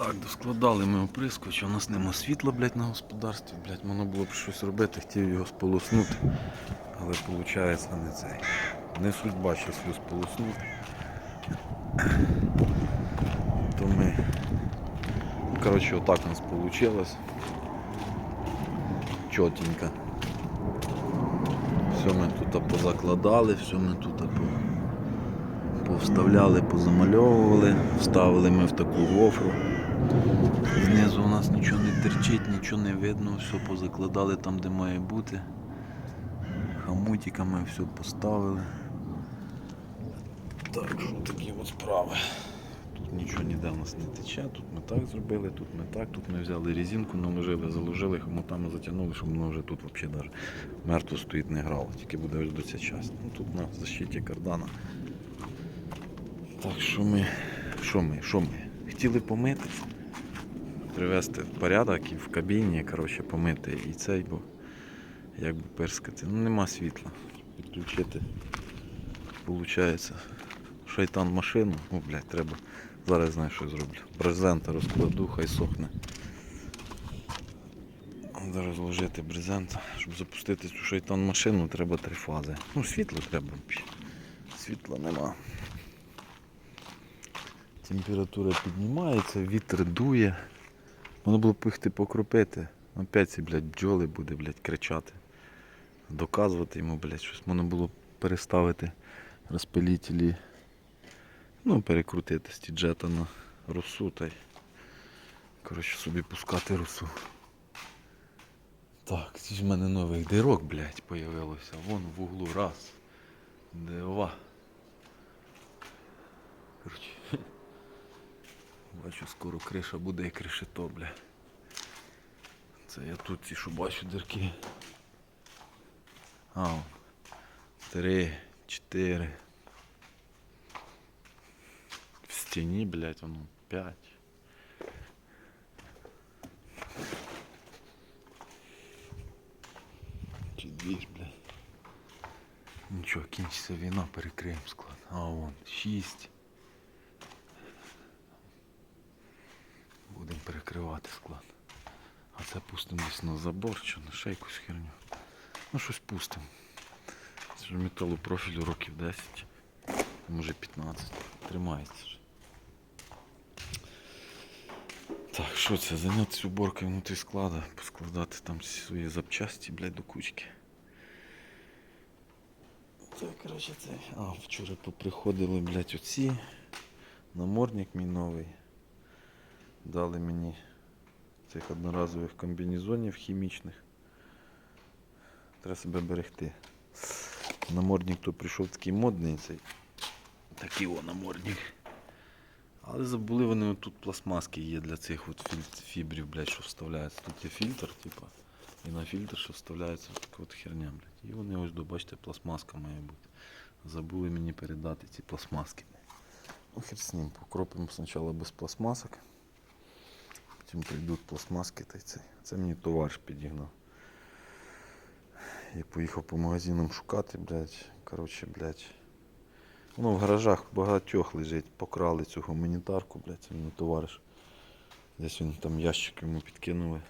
Так, доскладали ми оприскувач, у нас нема світла, блядь, на господарстві, блядь, воно було б щось робити, хотів його сполоснути. Але виходить не цей. Не судьба щось його сполоснути. То ми. ну, Коротше, отак у нас вийшло. Чотенько. Все ми тут позакладали, все ми тут по повставляли, позамальовували, вставили ми в таку гофру. Знизу у нас нічого не терчить, нічого не видно, все позакладали там, де має бути. Хамутиками все поставили. Так, що такі от справи. Тут нічого ніде у нас не тече, тут ми так зробили, тут ми так, тут ми взяли резинку, наложили, заложили, хомутами затягнули, щоб воно вже тут взагалі навіть мертво стоїть, не грало, тільки буде ось до ця частина. Ну, тут на защиті кардана. Так що ми. Що ми? Що ми? Хотіли помити, привести в порядок і в кабіні, коротше, помити і цей, бо як би перскати. Ну нема світла. Підключити. Получається. Шайтан машину. О, блядь, треба. Зараз знаю, що зроблю. Брезента розкладу, хай сохне. Зараз зложити брезент. Щоб запустити цю шайтан машину, треба три фази. Ну, світло треба. Світла нема. Температура піднімається, вітер дує. Воно було пихти покропити. Опять ці, блядь, бджоли буде, блядь, кричати. Доказувати йому, блядь, щось. Можна було переставити розпилітелі. Ну, перекрутити стіджета на росу та й. Коротше, собі пускати росу. Так, ці в мене нових дирок, блядь, появилося. Вон в углу раз. Два. Коротше. Бачу, скоро криша буде і кришито, бля. Це я тут ці що бачу дірки. А, три, чотири. В стіні, блядь, воно п'ять. Чи дві блядь. Нічого, кінчиться війна, перекриємо склад. А вон, шість. Будемо перекривати склад. А це пустимо десь на забор чи на ще якусь херню. Ну щось пустимо. Це ж металопрофілю років 10, може 15. Тримається ж. Так, що це? Зайнятися уборкою внутрі склада, поскладати там свої запчасті, блядь, до кучки. Так, коротше, це. А, вчора поприходили, блядь, оці. Намордник мій новий. Дали мені цих одноразових комбінезонів хімічних. Треба себе берегти. Намордник то прийшов такий модний цей. Такий о намордник. Але забули вони тут пластмаски є для цих от фібрів, блядь, що вставляється. Тут є фільтр, типу, і на фільтр, що вставляється така от херня, блядь. І вони ось до, бачите, пластмаска має бути. Забули мені передати ці пластмаски. Ну, хер з ним, покропимо спочатку без пластмасок. Потім прийдуть пластмаски та це. Це мені товариш підігнав. Я поїхав по магазинам шукати, блядь. Коротше, блядь. Воно в гаражах багатьох лежить. Покрали цю гуманітарку, блядь, це мені товариш. Десь він там ящик йому підкинули.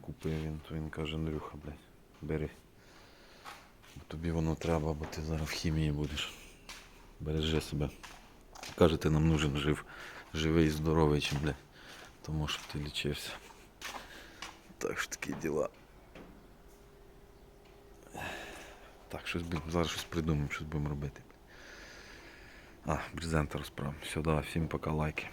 Купив він, то він каже, Андрюха, блядь, бери. Бо тобі воно треба, бо ти зараз в хімії будеш. Бережи себе. Каже, ти нам нужен жив, живий і здоровий, чим, блядь. Тому що ти лічився. Так що такі діла. Так, щось будемо, зараз щось придумаємо, щось будемо робити. А, брезента розправимо. Все, да, всім пока, лайки.